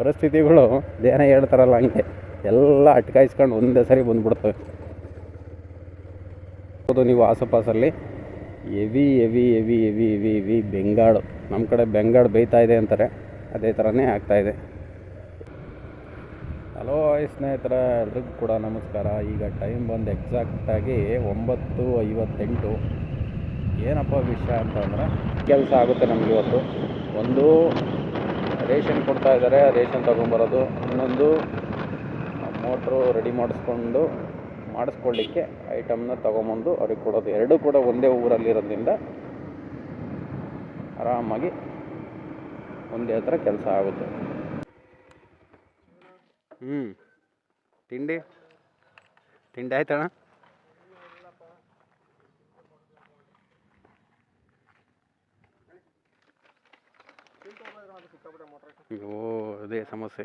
ಪರಿಸ್ಥಿತಿಗಳು ದೇನ ಹೇಳ್ತಾರಲ್ಲ ಹಂಗೆ. ಎಲ್ಲ ಅಟ್ಕಾಯಿಸ್ಕೊಂಡು ಒಂದೇ ಸರಿ ಬಂದುಬಿಡ್ತವೆ. ಹೌದು, ನೀವು ಆಸುಪಾಸಲ್ಲಿ ಎವಿ ಎವಿ ಎವಿ ಎವಿ ಎವಿ ಎವಿ ಬೆಂಗಾಡು ನಮ್ಮ ಕಡೆ ಬೆಂಗಾಡು ಬೇಯ್ತಾ ಇದೆ ಅಂತಾರೆ. ಅದೇ ಥರನೇ ಆಗ್ತಾಯಿದೆ ಹಲೋ ಸ್ನೇಹಿತರ, ಎಲ್ರಿಗೂ ಕೂಡ ನಮಸ್ಕಾರ. ಈಗ ಟೈಮ್ ಬಂದು ಎಕ್ಸಾಕ್ಟಾಗಿ ಒಂಬತ್ತು ಐವತ್ತೆಂಟು. ಏನಪ್ಪ ವಿಷಯ ಅಂತಂದರೆ, ಕೆಲಸ ಆಗುತ್ತೆ ನಮಗೆ ಇವತ್ತು. ಒಂದು ರೇಷನ್ ಕೊಡ್ತಾ ಇದ್ದಾರೆ, ರೇಷನ್ ತೊಗೊಂಬರೋದು. ಇನ್ನೊಂದು, ಮೋಟ್ರು ರೆಡಿ ಮಾಡಿಸ್ಕೊಂಡು, ಮಾಡಿಸ್ಕೊಳ್ಳಿಕ್ಕೆ ಐಟಮ್ನ ತೊಗೊಂಬಂದು ಅವ್ರಿಗೆ ಕೊಡೋದು. ಎರಡೂ ಕೂಡ ಒಂದೇ ಊರಲ್ಲಿರೋದ್ರಿಂದ ಆರಾಮಾಗಿ ಒಂದೇ ಹತ್ರ ಕೆಲಸ ಆಗುತ್ತೆ. ಹ್ಞೂ ತಿಂಡಿ? ತಿಂಡಿ ಆಯ್ತಣ್ಣ? ಅಯ್ಯೋ ಅದೇ ಸಮಸ್ಯೆ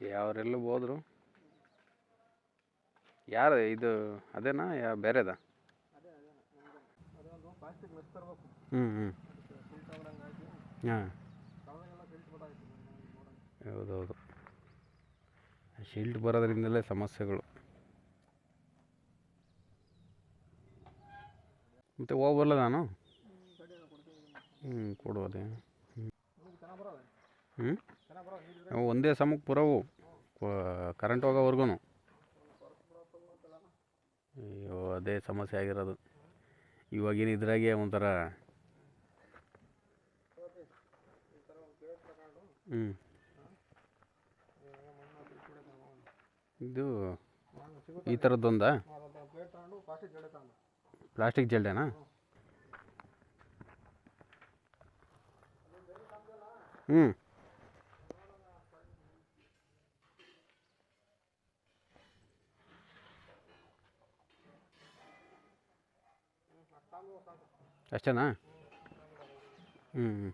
ಯಾವರೆಲ್ಲ ಹೋದ್ರು? ಯಾರು ಇದು ಅದೇನಾ? ಯಾ ಬೇರೆದಾ? ಹ್ಞೂ ಹ್ಞೂ ಹಾಂ. ಹೌದೌದು. ಶೀಲ್ಡ್ ಬರೋದ್ರಿಂದಲೇ ಸಮಸ್ಯೆಗಳು. ಮತ್ತು ಹೋಗ್ಬಲ್ಲ ನಾನು? ಹ್ಞೂ ಕೊಡೋದೆ ಹ್ಞೂ ಹ್ಞೂ ಒಂದೇ ಸಮಕ್ಕೆ ಪುರವು. ಕರೆಂಟ್ ಹೋಗೋವರೆಗೂ ಅಯ್ಯೋ, ಅದೇ ಸಮಸ್ಯೆ ಆಗಿರೋದು. ಇವಾಗಿನ ಇದ್ರಾಗೆ ಒಂಥರ. ಹ್ಞೂ ಇದು ಈ ಥರದ್ದೊಂದಾ ಪ್ಲಾಸ್ಟಿಕ್ ಜಲ್ಡೆನಾ? ಹ್ಞೂ ಅಷ್ಟೇನಾ? ಹ್ಞೂ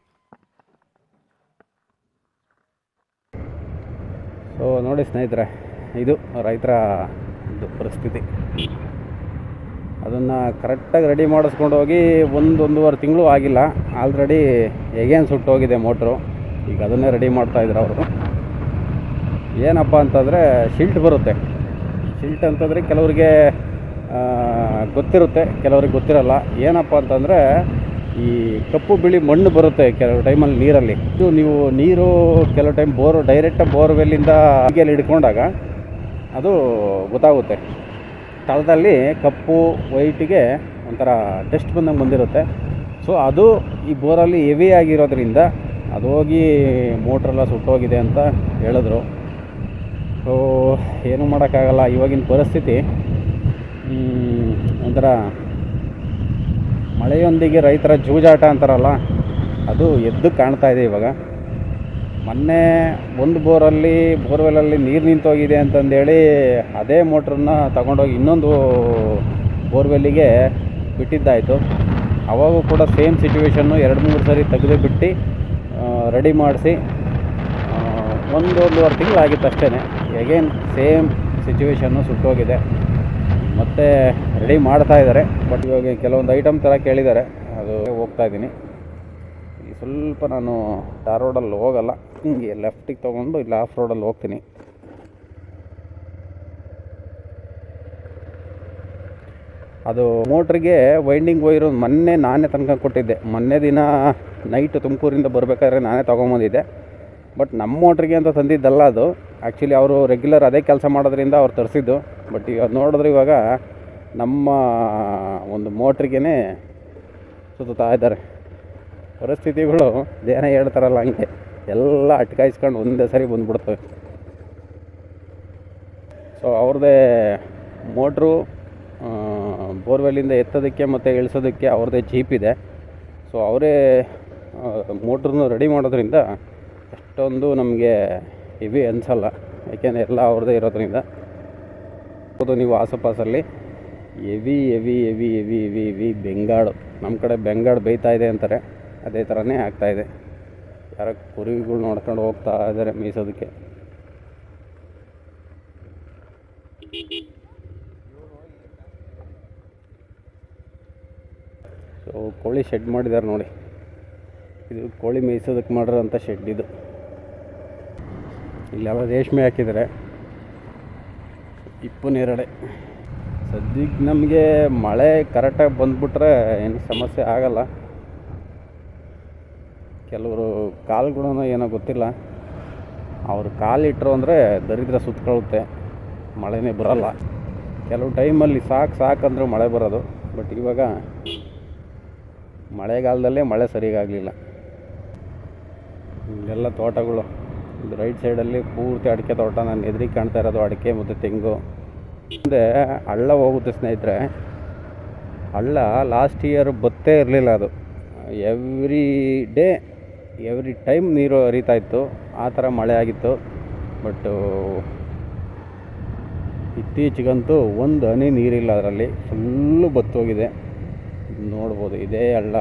ಸೊ ನೋಡಿ ಸ್ನೇಹಿತರೆ ಇದು ರೈತರ ಒಂದು ಪರಿಸ್ಥಿತಿ. ಅದನ್ನು ಕರೆಕ್ಟಾಗಿ ರೆಡಿ ಮಾಡಿಸ್ಕೊಂಡು ಹೋಗಿ ಒಂದು ತಿಂಗಳು ಆಗಿಲ್ಲ. ಆಲ್ರೆಡಿ ಎಗೇನ್ ಸುಟ್ಟೋಗಿದೆ ಮೋಟ್ರು ಈಗ ಅದನ್ನೇ ರೆಡಿ ಮಾಡ್ತಾಯಿದ್ರು ಅವರು. ಏನಪ್ಪ ಅಂತಂದರೆ ಶಿಲ್ಟ್ ಬರುತ್ತೆ. ಶಿಲ್ಟ್ ಅಂತಂದರೆ ಕೆಲವರಿಗೆ ಗೊತ್ತಿರುತ್ತೆ, ಕೆಲವ್ರಿಗೆ ಗೊತ್ತಿರಲ್ಲ. ಏನಪ್ಪ ಅಂತಂದರೆ ಈ ಕಪ್ಪು ಬಿಳಿ ಮಣ್ಣು ಬರುತ್ತೆ ಕೆಲವು ಟೈಮಲ್ಲಿ ನೀರಲ್ಲಿ. ಇದು ನೀವು ನೀರು, ಕೆಲವು ಟೈಮ್ ಬೋರ್ ಡೈರೆಕ್ಟಾಗಿ ಬೋರ್ವೆಲ್ಲಿಂದ ಹೀಗೆಲ್ಲಿ ಹಿಡ್ಕೊಂಡಾಗ ಅದು ಗೊತ್ತಾಗುತ್ತೆ. ತಳದಲ್ಲಿ ಕಪ್ಪು, ವೈಟಿಗೆ ಒಂಥರ ಟೆಸ್ಟ್ ಬಂದಂಗೆ ಬಂದಿರುತ್ತೆ. ಸೊ, ಅದು ಈ ಬೋರಲ್ಲಿ ಹೆವಿ ಆಗಿರೋದ್ರಿಂದ ಅದು ಹೋಗಿ ಮೋಟ್ರೆಲ್ಲ ಸುಟ್ಟೋಗಿದೆ ಅಂತ ಹೇಳಿದ್ರು. ಸೊ, ಏನೂ ಮಾಡೋಕ್ಕಾಗಲ್ಲ. ಇವಾಗಿನ ಪರಿಸ್ಥಿತಿ ಒಂಥರ ಮಳೆಯೊಂದಿಗೆ ರೈತರ ಜೂಜಾಟ ಅಂತಾರಲ್ಲ, ಅದು ಎದ್ದು ಕಾಣ್ತಾ ಇದೆ ಇವಾಗ. ಮೊನ್ನೆ ಒಂದು ಬೋರಲ್ಲಿ ಬೋರ್ವೆಲಲ್ಲಿ ನೀರು ನಿಂತೋಗಿದೆ ಅಂತಂದೇಳಿ ಅದೇ ಮೋಟ್ರನ್ನ ತಗೊಂಡೋಗಿ ಇನ್ನೊಂದು ಬೋರ್ವೆಲ್ಲಿಗೆ ಬಿಟ್ಟಿದ್ದಾಯಿತು. ಅವಾಗೂ ಕೂಡ ಸೇಮ್ ಸಿಚುವೇಶನ್ನು ಎರಡು ಮೂರು ಸರಿ ತೆಗೆದು ಬಿಟ್ಟು ರೆಡಿ ಮಾಡಿಸಿ ಒಂದು ಒಂದೂವರೆ ತಿಂಗಳಾಗಿತ್ತು ಅಷ್ಟೇ ಎಗೇನ್ ಸೇಮ್ ಸಿಚುವೇಶನ್ನು ಸುಟ್ಟೋಗಿದೆ. ಮತ್ತೆ ರೆಡಿ ಮಾಡ್ತಾ ಇದ್ದಾರೆ. ಬಟ್ ಇವಾಗ ಕೆಲವೊಂದು ಐಟಮ್ ಥರ ಕೇಳಿದ್ದಾರೆ. ಅದು ಹೋಗ್ತಾ ಇದ್ದೀನಿ. ಸ್ವಲ್ಪ ನಾನು ಟಾರ್ ರೋಡಲ್ಲಿ ಹೋಗಲ್ಲ. ಹಿಂಗೆ ಲೆಫ್ಟಿಗೆ ತೊಗೊಂಡು ಇಲ್ಲಿ ಆಫ್ ರೋಡಲ್ಲಿ ಹೋಗ್ತೀನಿ. ಅದು ಮೋಟ್ರಿಗೆ ವೈಂಡಿಂಗ್ ವೈರು ಮೊನ್ನೆ ನಾನೇ ತನಕ ಕೊಟ್ಟಿದ್ದೆ. ಮೊನ್ನೆ ದಿನ ನೈಟ್ ತುಮಕೂರಿಂದ ಬರಬೇಕಾದ್ರೆ ನಾನೇ ತೊಗೊಂಬಂದಿದ್ದೆ. ಬಟ್ ನಮ್ಮ ಮೋಟ್ರಿಗೆ ಅಂತ ತಂದಿದ್ದಲ್ಲ ಅದು. ಆ್ಯಕ್ಚುಲಿ ಅವರು ರೆಗ್ಯುಲರ್ ಅದೇ ಕೆಲಸ ಮಾಡೋದ್ರಿಂದ ಅವ್ರು ತರಿಸಿದ್ದು. ಬಟ್ ಈಗ ನೋಡಿದ್ರೆ ಇವಾಗ ನಮ್ಮ ಒಂದು ಮೋಟ್ರಿಗೇ ಸುತ್ತಾ ಇದ್ದಾರೆ. ಪರಿಸ್ಥಿತಿಗಳು ಏನೇ ಹೇಳ್ತಾರಲ್ಲ ಹಂಗೆ. ಎಲ್ಲ ಅಟ್ಕಾಯಿಸ್ಕೊಂಡು ಒಂದೇ ಸರಿ ಬಂದುಬಿಡ್ತವೆ. ಸೊ ಅವ್ರದ್ದೇ ಮೋಟ್ರು ಬೋರ್ವೆಲ್ಲಿಂದ ಎತ್ತೋದಕ್ಕೆ ಮತ್ತು ಇಳಿಸೋದಕ್ಕೆ ಅವ್ರದ್ದೇ ಜೀಪ್ ಇದೆ. ಸೊ ಅವರೇ ಮೋಟ್ರನ್ನು ರೆಡಿ ಮಾಡೋದ್ರಿಂದ ಅಷ್ಟೊಂದು ನಮಗೆ ಹೆವಿ ಅನಿಸಲ್ಲ. ಯಾಕೆಂದರೆ ಎಲ್ಲ ಅವ್ರದ್ದೇ ಇರೋದ್ರಿಂದ. ಹೌದು, ನೀವು ಆಸುಪಾಸಲ್ಲಿ ಎವಿ ಎವಿ ಎವಿ ಎವಿ ಎವಿ ಎವಿ ಬೆಂಗಾಡು. ನಮ್ಮ ಕಡೆ ಬೆಂಗಾಡು ಬೇಯ್ತಾ ಇದೆ ಅಂತಾರೆ. ಅದೇ ಥರನೇ ಆಗ್ತಾಯಿದೆ ಯಾರ ಕುರಿಗಳು ನೋಡ್ಕೊಂಡು ಹೋಗ್ತಾ ಇದ್ದಾರೆ ಮೀಸೋದಕ್ಕೆ. ಸೊ ಕೋಳಿ ಶೆಡ್ ಮಾಡಿದ್ದಾರೆ ನೋಡಿ. ಇದು ಕೋಳಿ ಮೇಯಿಸೋದಕ್ಕೆ ಮಾಡಿರೋಂಥ ಶೆಡ್ ಇದು. ಇಲ್ಲೆಲ್ಲ ರೇಷ್ಮೆ ಹಾಕಿದ್ದಾರೆ. ಇಪ್ಪು ನೇರಡೆ ಸದ್ಯಕ್ಕೆ ನಮಗೆ ಮಳೆ ಕರೆಕ್ಟಾಗಿ ಬಂದುಬಿಟ್ರೆ ಏನು ಸಮಸ್ಯೆ ಆಗಲ್ಲ. ಕೆಲವರು ಕಾಲುಗಳೂ ಏನೋ ಗೊತ್ತಿಲ್ಲ. ಅವ್ರು ಕಾಲಿಟ್ಟರು ಅಂದರೆ ದರಿದ್ರ ಸುತ್ತಕೊಳ್ಳುತ್ತೆ ಮಳೆನೇ ಬರಲ್ಲ. ಕೆಲವು ಟೈಮಲ್ಲಿ ಸಾಕು ಸಾಕಂದ್ರೆ ಮಳೆ ಬರೋದು. ಬಟ್ ಇವಾಗ ಮಳೆಗಾಲದಲ್ಲೇ ಮಳೆ ಸರಿಗಾಗಲಿಲ್ಲ. ಇಲ್ಲೆಲ್ಲ ತೋಟಗಳು. ಇದು ರೈಟ್ ಸೈಡಲ್ಲಿ ಪೂರ್ತಿ ಅಡಿಕೆ ತೋಟ. ನಾನು ಎದುರಿಗೆ ಕಾಣ್ತಾ ಇರೋದು ಅಡಿಕೆ ಮತ್ತು ತೆಂಗು. ಮುಂದೆ ಹಳ್ಳ ಹೋಗುತ್ತೆ ಸ್ನೇಹಿತರೆ. ಹಳ್ಳ ಲಾಸ್ಟ್ ಇಯರ್ ಬತ್ತೇ ಇರಲಿಲ್ಲ ಅದು. ಎವ್ರಿ ಡೇ ಎವ್ರಿ ಟೈಮ್ ನೀರು ಹರಿತಾ ಇತ್ತು, ಆ ಥರ ಮಳೆ ಆಗಿತ್ತು. ಬಟ್ಟು ಇತ್ತೀಚೆಗಂತೂ ಒಂದು ಹನಿ ನೀರಿಲ್ಲ ಅದರಲ್ಲಿ. ಫುಲ್ಲು ಬತ್ತೋಗಿದೆ ನೋಡ್ಬೋದು, ಇದೇ ಹಳ್ಳ.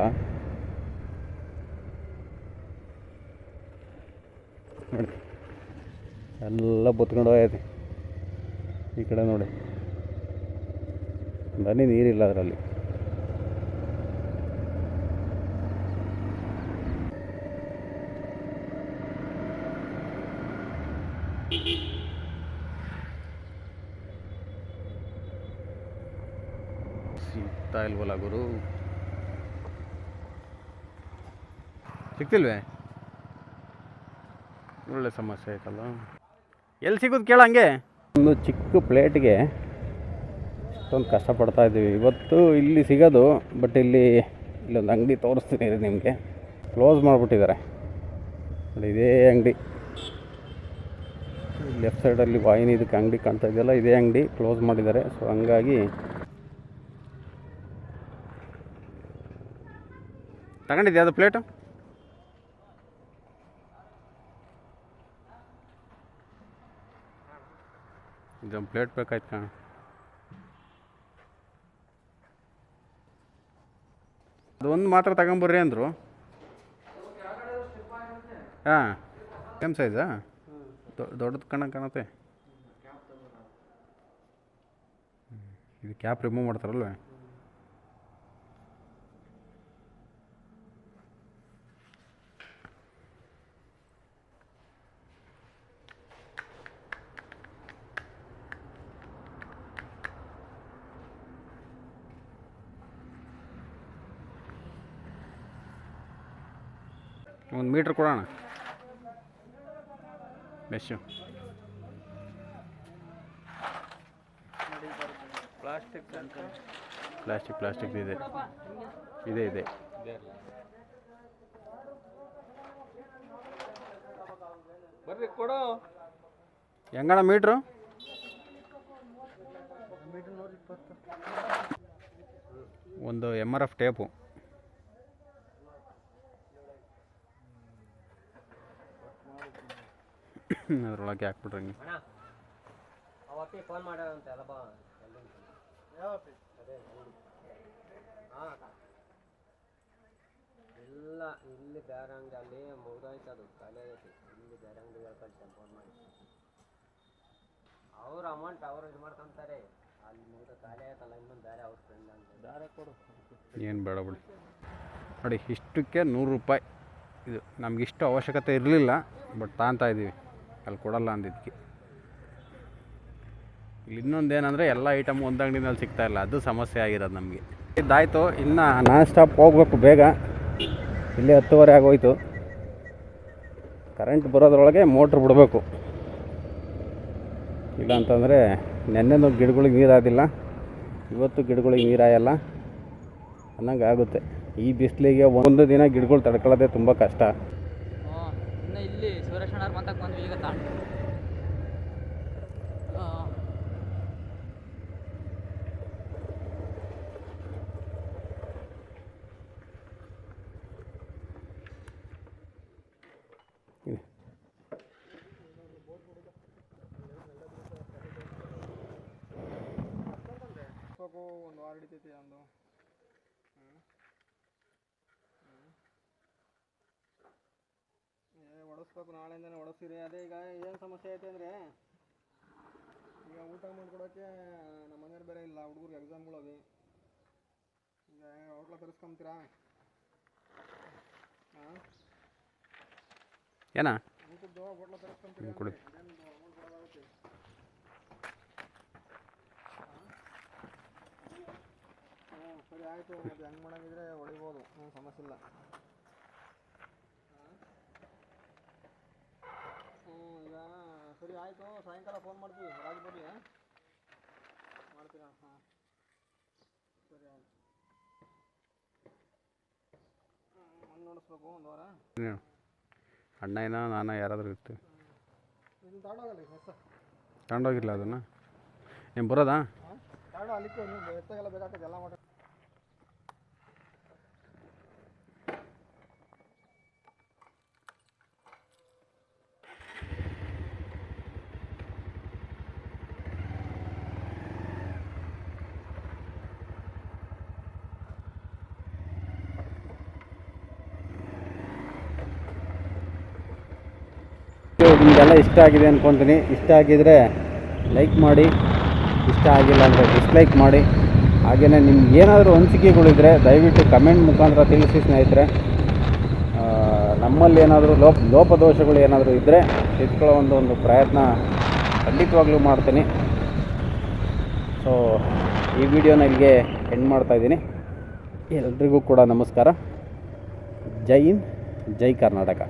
ನೋಡಿ, ಎಲ್ಲ ಬತ್ಕೊಂಡು ಹೋಗೈತೆ ಈ ಕಡೆ ನೋಡಿ. ಹನಿ ನೀರಿಲ್ಲ ಅದರಲ್ಲಿ. ಸಿಗ್ತಾ ಇಲ್ವಲ್ಲ ಗುರು? ಸಿಗ್ತಿಲ್ವೇ ಒಳ್ಳೆ ಸಮಸ್ಯೆ ಆಯ್ತಲ್ಲ ಎಲ್ಲಿ ಸಿಗೋದು ಕೇಳ ಹಂಗೆ. ಒಂದು ಚಿಕ್ಕ ಪ್ಲೇಟ್ಗೆ ಇಷ್ಟೊಂದು ಕಷ್ಟಪಡ್ತಾ ಇದ್ದೀವಿ. ಇವತ್ತು ಇಲ್ಲಿ ಸಿಗೋದು, ಬಟ್ ಇಲ್ಲಿ ಇಲ್ಲೊಂದು ಅಂಗಡಿ ತೋರಿಸ್ತೀನಿ ನಿಮಗೆ. ಕ್ಲೋಸ್ ಮಾಡಿಬಿಟ್ಟಿದ್ದಾರೆ. ಇದೇ ಅಂಗಡಿ. ಲೆಫ್ಟ್ ಸೈಡಲ್ಲಿ ವಾಹಿನಿ ಇದಕ್ಕೆ ಅಂಗಡಿ ಕಾಣ್ತಾ ಇದೆಯಲ್ಲ ಇದೇ ಅಂಗಡಿ ಕ್ಲೋಸ್ ಮಾಡಿದ್ದಾರೆ. ಸೊ ಹಂಗಾಗಿ ತಗೊಂಡಿದ್ಯಾ ಅದು ಪ್ಲೇಟು? ಇದೊಂದು ಪ್ಲೇಟ್ ಬೇಕಾಯ್ತು ಕಣ. ಅದೊಂದು ಮಾತ್ರ ತಗೊಂಬರ್ರಿ ಅಂದರು. ಹಾಂ ಸೇಮ್ ಸೈಜಾ ದೊಡ್ಡದು ಕಣ ಕಾಣತ್ತೆ. ಇದು ಕ್ಯಾಪ್ ರಿಮೂವ್ ಮಾಡ್ತಾರಲ್ವೇ? ಒಂದು ಮೀಟ್ರ್ ಕೊಡೋಣ. ಬೆಸ್ಸು ಪ್ಲಾಸ್ಟಿಕ್ ಪ್ಲಾಸ್ಟಿಕ್ ಪ್ಲಾಸ್ಟಿಕ್ ಇದೆ. ಇದೆ ಇದೆ. ಬರ್ರಿ ಕೊಡು. ಹೆಂಗಣ ಮೀಟ್ರು? ಒಂದು ಎಂ ಆರ್ ಎಫ್ ಟೇಪು ಅದರೊಳಗೆ ಹಾಕ್ಬಿಡ್ರಿ ಹಂಗೆ ಅವತ್ತಿ ಫೋನ್ ಇಲ್ಲ ಇಲ್ಲಿ ಬೇರೆ ಅಂಗಡಿ ಅಲ್ಲಿ ಮುಗ್ದೋಯ್ತು ಅದು ಖಾಲಿ ಆಗೈತಿ ಇಲ್ಲಿ ಬೇರೆ ಅಂಗಡಿ ಹೇಳ್ಕೊಳ್ತೇನೆ ಫೋನ್ ಮಾಡಿ. ಅವ್ರ ಅಮೌಂಟ್ ಅವ್ರು ಇದು ಮಾಡ್ಕೊಂತಾರೆ. ಅಲ್ಲಿ ಮುಗ್ದ ಖಾಲಿ ಆಯ್ತಲ್ಲ ಇನ್ನೊಂದು ಬೇರೆ ಅವ್ರ ಫ್ರೆಂಡ್ ಅಂತ. ಬೇರೆ ಕೊಡು. ಏನು ಬೇಡ ಬಿಡಿ. ನೋಡಿ ಇಷ್ಟಕ್ಕೆ ನೂರು ರೂಪಾಯಿ. ಇದು ನಮಗಿಷ್ಟು ಅವಶ್ಯಕತೆ ಇರಲಿಲ್ಲ ಬಟ್ ತಾಂತಾ ಇದ್ದೀವಿ ಅಲ್ಲಿ ಕೊಡಲ್ಲ ಅಂದಿದ್ದಕ್ಕೆ ಇಲ್ಲಿ ಇನ್ನೊಂದು ಏನಂದರೆ ಎಲ್ಲ ಐಟಮ್ ಒಂದು ಅಂಗಡಿನಲ್ಲಿ ಸಿಗ್ತಾ ಇಲ್ಲ. ಅದು ಸಮಸ್ಯೆ ಆಗಿರೋದು ನಮಗೆ. ಇದಾಯಿತು. ಇನ್ನು ನಾನ್ ಸ್ಟಾಪ್ ಹೋಗ್ಬೇಕು ಬೇಗ. ಇಲ್ಲೇ ಹತ್ತುವರೆ ಆಗೋಯ್ತು. ಕರೆಂಟ್ ಬರೋದ್ರೊಳಗೆ ಮೋಟ್ರ್ ಬಿಡಬೇಕು. ಇಲ್ಲ ಅಂತಂದರೆ ನೆನ್ನೆನೂ ಗಿಡಗಳಿಗೆ ನೀರಾದಿಲ್ಲ ಇವತ್ತು ಗಿಡಗಳಿಗೆ ನೀರಾಯಲ್ಲ ಅನ್ನಂಗೆ ಆಗುತ್ತೆ ಈ ಬಿಸಿಲಿಗೆ ಒಂದು ದಿನ ಗಿಡಗಳು ತಡ್ಕೊಳ್ಳೋದೇ ತುಂಬ ಕಷ್ಟ. ಅಂತ ಬಂದ್ವಿ ಈಗ ತಾಂಡ್ ಒಂದು ವಾರ ಹಿಡಿತೈತಿ ಒಂದು ಒಡಿಸ್ಬೇಕು ನಾಳೆಯಿಂದನೇ ಒಡಿಸ್ತೀರಿ. ಅದೇ ಈಗ ಏನು ಸಮಸ್ಯೆ ಐತೆ ಅಂದರೆ ಈಗ ಊಟ ಮಾಡ್ಕೊಡೋಕ್ಕೆ ನಮ್ಮ ಮನೆಯವ್ರು ಬೇರೆ ಇಲ್ಲ ಹುಡುಗರು ಎಕ್ಸಾಮ್ಗಳು ಅವೆ. ಈಗ ಹೋಟ್ಲ ತರಿಸ್ಕೊಂತೀರಾ? ಹಾಂ ಏನ? ಊಟದ್ದು ಹೋಟ್ಲ ತರಿಸ್ಕೊಂತೀರಾ ಕೊಡಿ. ಸರಿ ಆಯಿತು. ಅದು ಹೆಂಗೆ ಮಾಡಂಗಿದ್ರೆ ಹೊಡಿಬೋದು ಸಮಸ್ಯೆ ಇಲ್ಲ ಹ್ಞೂ ಈಗ ಸರಿ ಆಯಿತು. ಸಾಯಂಕಾಲ ಫೋನ್ ಮಾಡ್ತೀವಿ. ರಾಜ್ ಬರ್ಲಿ ಮಾಡ್ತೀರಾ? ಹಾಂ. ಸರಿ ಆಯ್ತು. ಹಂಗೆ ನೋಡಿಸ್ಬೇಕು ಒಂದು ವಾರ. ಅಣ್ಣ ಏನೋ ನಾನು ಯಾರಾದರೂ ಇರ್ತೀವಿ. ಇದನ್ನು ತಗೊಂಡೋಗಲ್ಲ ತಗೊಂಡೋಗಿಲ್ಲ ಅದನ್ನು? ಏನು ಬರೋದಾ? ಅಲ್ಲಿಕ್ಕೆ ನೀವು ಎತ್ತಾಗೆಲ್ಲ ಬೇಕಾಗ್ತದೆ ಎಲ್ಲ ಮಾಡಿ ನಿಮಗೆಲ್ಲ ಇಷ್ಟ ಆಗಿದೆ ಅಂದ್ಕೊತೀನಿ ಇಷ್ಟ ಆಗಿದರೆ ಲೈಕ್ ಮಾಡಿ. ಇಷ್ಟ ಆಗಿಲ್ಲ ಅಂದರೆ ಡಿಸ್ಲೈಕ್ ಮಾಡಿ. ಹಾಗೆಯೇ ನಿಮ್ಗೆ ಏನಾದರೂ ಅನಿಸಿಕೆಗಳಿದ್ರೆ ದಯವಿಟ್ಟು ಕಮೆಂಟ್ ಮುಖಾಂತರ ತಿಳಿಸಿ ಸ್ನೇಹಿತರೆ. ನಮ್ಮಲ್ಲಿ ಏನಾದರೂ ಲೋಪ, ಲೋಪದೋಷಗಳು ಏನಾದರೂ ಇದ್ದರೆ ತಿದ್ಕೊಳ್ಳೋ ಒಂದು ಒಂದು ಪ್ರಯತ್ನ ಖಂಡಿತವಾಗ್ಲೂ ಮಾಡ್ತೀನಿ. ಸೊ ಈ ವಿಡಿಯೋನ ಇಲ್ಲಿಗೆ ಎಂಡ್ ಮಾಡ್ತಾಯಿದ್ದೀನಿ ಎಲ್ರಿಗೂ ಕೂಡ ನಮಸ್ಕಾರ. ಜೈ ಹಿಂದ್, ಜೈ ಕರ್ನಾಟಕ.